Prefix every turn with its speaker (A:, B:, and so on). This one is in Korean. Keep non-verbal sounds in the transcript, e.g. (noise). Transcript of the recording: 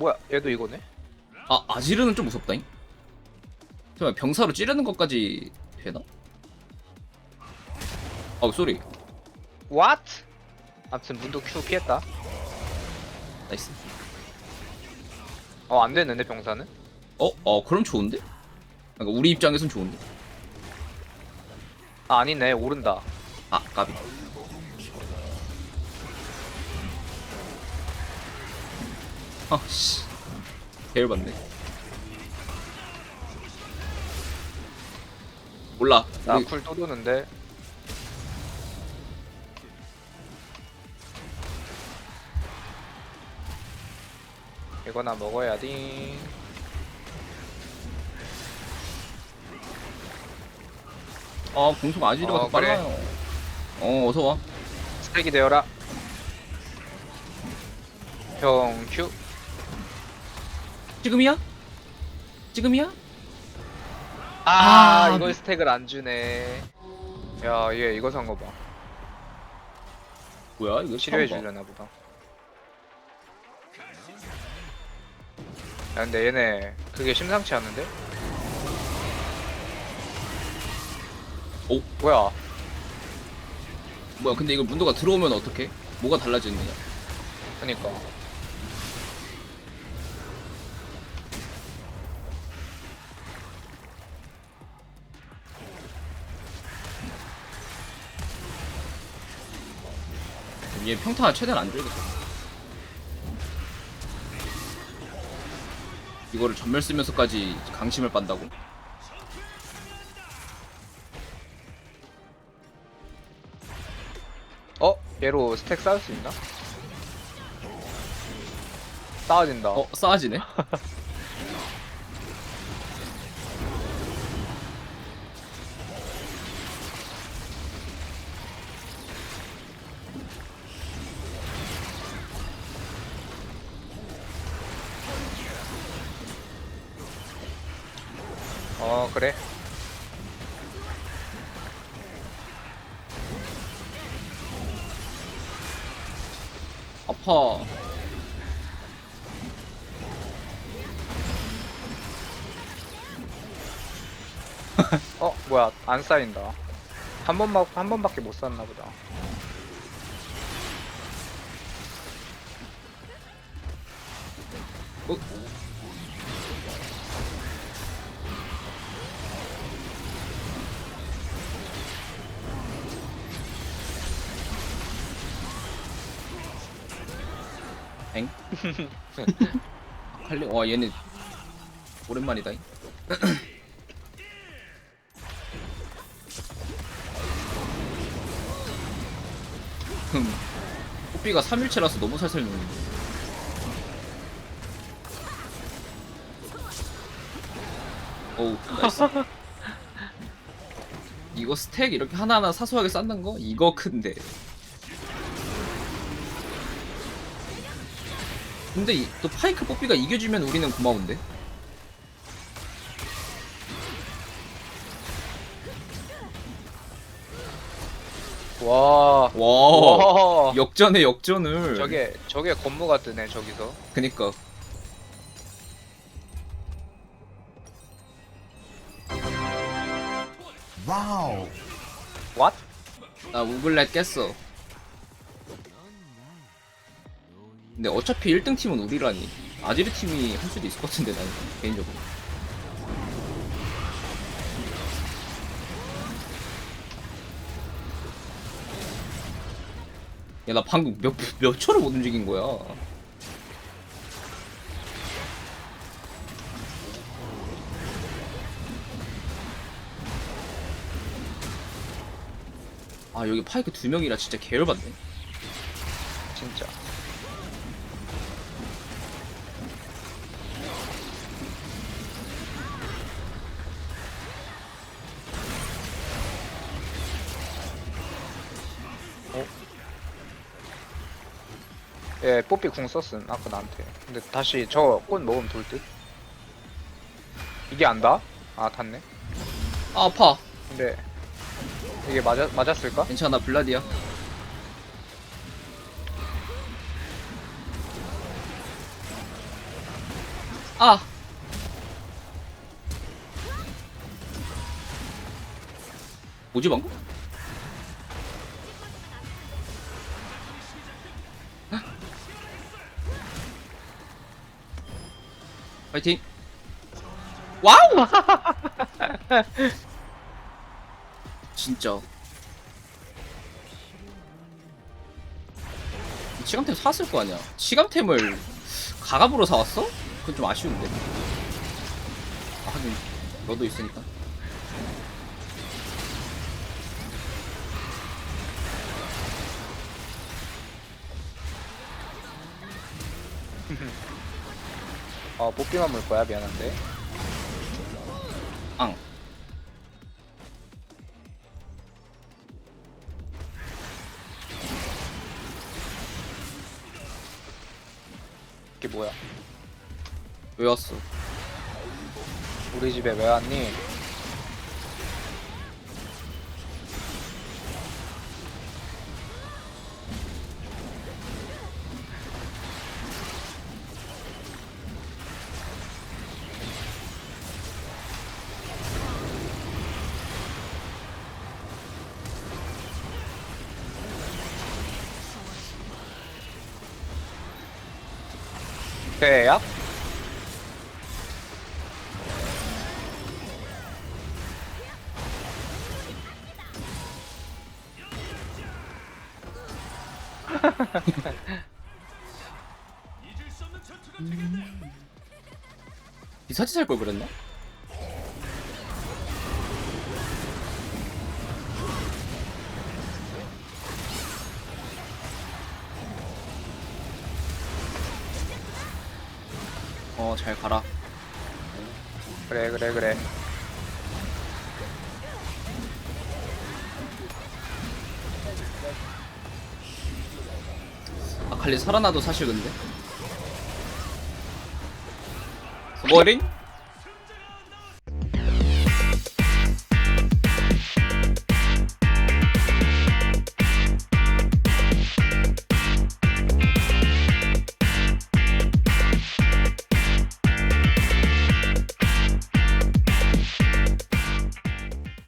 A: 뭐야 얘도 이거네?
B: 아 아지르는 좀 무섭다잉. 잠깐 병사로 찌르는 것까지 되나? 어 쏘리
A: What? 아무튼 문도 Q 피했다
B: 나이스.
A: 어 안 됐는데 병사는?
B: 어, 어 그럼 좋은데? 그러니까 우리 입장에선 좋은데.
A: 아 아니네 오른다
B: 아 까비. 아씨 개열 받네. 몰라.
A: 나
B: 우리-
A: 쿨또 도는데 이거나 먹어야 돼
B: 아 공속 아지르가
A: 어,
B: 더 빨라요. 어 어서 와.
A: 스택이 되어라 형 Q
B: 지금이야? 지금이야?
A: 아,
B: 아,
A: 이걸 스택을 안 주네 야 얘 이거 산 거 봐
B: 뭐야 이거
A: 치료해
B: 처음 봐.
A: 주려나 보다 야 근데 얘네 그게 심상치 않은데?
B: 오.
A: 뭐야
B: 뭐야 근데 이걸 문도가 들어오면 어떡해? 뭐가 달라지는 거냐?
A: 그니까
B: 얘 평타 최대한 안 줘야겠다. 이거를 전멸 쓰면서까지 강심을 빤다고?
A: 어? 얘로 스택 쌓을 수 있나? 쌓아진다
B: 어 싸지네. (laughs)
A: 그래?
B: 아파. (laughs)
A: 어 뭐야. 안 쌓인다. 한 번만 한 번밖에 못 쌓나 보다
B: 엥? 할리 와 얘네 오랜만이다. 흠. 뽀삐가 3일째라서 너무 살살 녹는데. 어우 나이스 (laughs) 이거 스택 이렇게 하나하나 사소하게 쌓는 거? 이거 큰데 근데 이- 또 파이크 뽀삐가 이겨주면 우리는 고마운데?
A: 와.
B: 와
A: 와.
B: 역전에 역전을.
A: 저게 저게 건무가 뜨네 저기서.
B: 그니까.
C: 와우.
A: What?
B: 나 우글렛 깼어 근데 어차피 1등 팀은 우리라니. 아지르 팀이 할 수도 있을 것 같은데 나는. 개인적으로. 야 나 방금 몇, 몇 초를 못 움직인 거야. 아 여기 파이크 두 명이라 진짜 계열받네.
A: 진짜 예, 뽀삐 궁 썼음 아까 나한테 근데 다시 저 꽃 먹으면 돌 듯? 이게 안다? 아 닿네
B: 아 아파
A: 근데 이게 맞았, 맞았을까?
B: 괜찮아 블라디야 아! 뭐지 방금? 파이팅! 와우! (laughs) 진짜 이 치감템 샀을 거 아니야 치감템을 가갑으로 사왔어? 그건 좀 아쉬운데 아 하긴 너도 있으니까 (laughs)
A: 어 뽀삐만 물 거야 미안한데
B: 앙
A: 이게 뭐야
B: 왜 왔어?
A: 우리 집에 왜 왔니? 대야?
B: 비사치 살걸 그랬나? 어 잘 가라.
A: 그래 그래 그래.
B: 아칼리 살아나도 사실 근데. 버린?